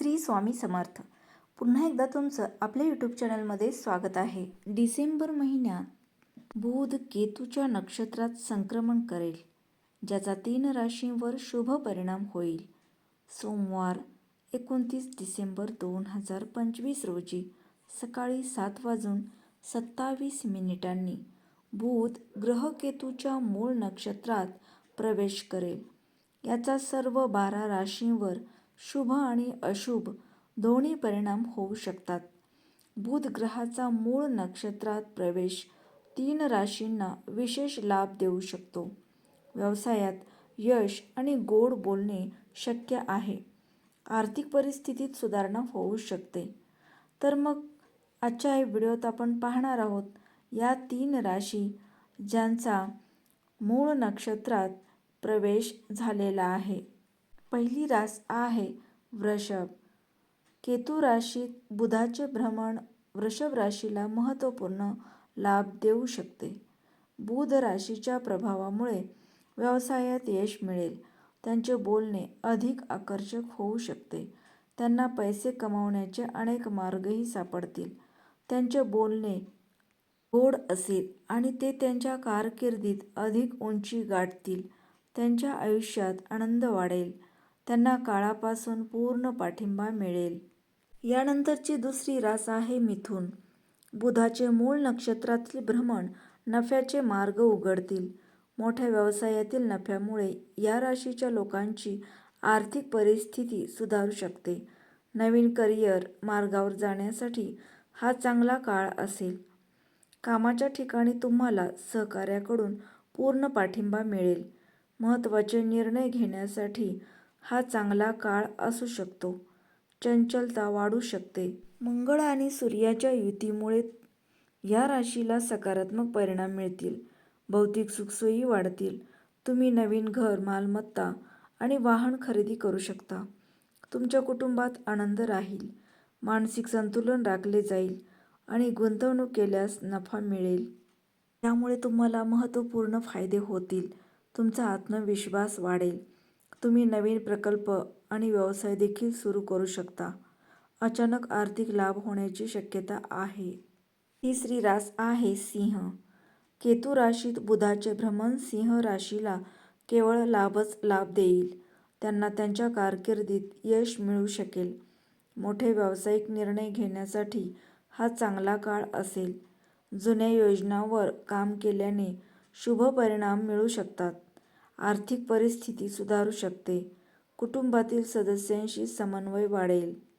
श्री स्वामी समर्थ. पुन्हा एकदा तुमचं आपल्या यूट्यूब चॅनलमध्ये स्वागत आहे. डिसेंबर महिन्यात बुध केतूच्या नक्षत्रात संक्रमण करेल ज्याचा तीन राशींवर शुभ परिणाम होईल. सोमवार एकोणतीस डिसेंबर दोन हजार पंचवीस रोजी सकाळी सात वाजून सत्तावीस मिनिटांनी बुध ग्रहकेतूच्या मूळ नक्षत्रात प्रवेश करेल. याचा सर्व बारा राशींवर शुभ आणि अशुभ दोन्ही परिणाम होऊ शकतात. बुध ग्रहाचा मूळ नक्षत्रात प्रवेश तीन राशींना विशेष लाभ देऊ शकतो. व्यवसायात यश आणि गोड बोलणे शक्य आहे. आर्थिक परिस्थितीत सुधारणा होऊ शकते. तर मग आजच्या व्हिडिओत आपण पाहणार आहोत या तीन राशी ज्यांचा मूळ नक्षत्रात प्रवेश झालेला आहे. पहिली रास आहे वृषभ. केतू राशीत बुधाचे भ्रमण वृषभ राशीला महत्त्वपूर्ण लाभ देऊ शकते. बुध राशीच्या प्रभावामुळे व्यवसायात यश मिळेल. त्यांचे बोलणे अधिक आकर्षक होऊ शकते. त्यांना पैसे कमावण्याचे अनेक मार्गही सापडतील. त्यांचे बोलणे गोड असेल आणि ते त्यांच्या कारकिर्दीत अधिक उंची गाठतील. त्यांच्या आयुष्यात आनंद वाढेल. त्यांना काळापासून पूर्ण पाठिंबा मिळेल. यानंतरची दुसरी रास आहे मिथून. बुधाचे मूळ नक्षत्रातील भ्रमण नफ्याचे मार्ग उघडतील. मोठ्या व्यवसायातील नफ्यामुळे या राशीच्या लोकांची आर्थिक परिस्थिती सुधारू शकते. नवीन करिअर मार्गावर जाण्यासाठी हा चांगला काळ असेल. कामाच्या ठिकाणी तुम्हाला सहकार्याकडून पूर्ण पाठिंबा मिळेल. महत्त्वाचे निर्णय घेण्यासाठी हा चांगला काळ असू शकतो. चंचलता वाढू शकते. मंगळ आणि सूर्याच्या युतीमुळे या राशीला सकारात्मक परिणाम मिळतील. भौतिक सुखसोयी वाढतील. तुम्ही नवीन घर मालमत्ता आणि वाहन खरेदी करू शकता. तुमच्या कुटुंबात आनंद राहील. मानसिक संतुलन राखले जाईल आणि गुंतवणूक केल्यास नफा मिळेल. त्यामुळे तुम्हाला महत्त्वपूर्ण फायदे होतील. तुमचा आत्मविश्वास वाढेल. तुम्ही नवीन प्रकल्प आणि व्यवसाय देखील सुरू करू शकता. अचानक आर्थिक लाभ होण्याची शक्यता आहे. तिसरी रास आहे सिंह. केतू राशीत बुधाचे भ्रमण सिंह राशीला केवळ लाभच लाभ देईल. त्यांना त्यांच्या कारकिर्दीत यश मिळू शकेल. मोठे व्यावसायिक निर्णय घेण्यासाठी हा चांगला काळ असेल. जुन्या योजनांवर काम केल्याने शुभ परिणाम मिळू शकतात. आर्थिक परिस्थिती सुधारू शकते. कुटुंबातील सदस्यांशी समन्वय वाढेल.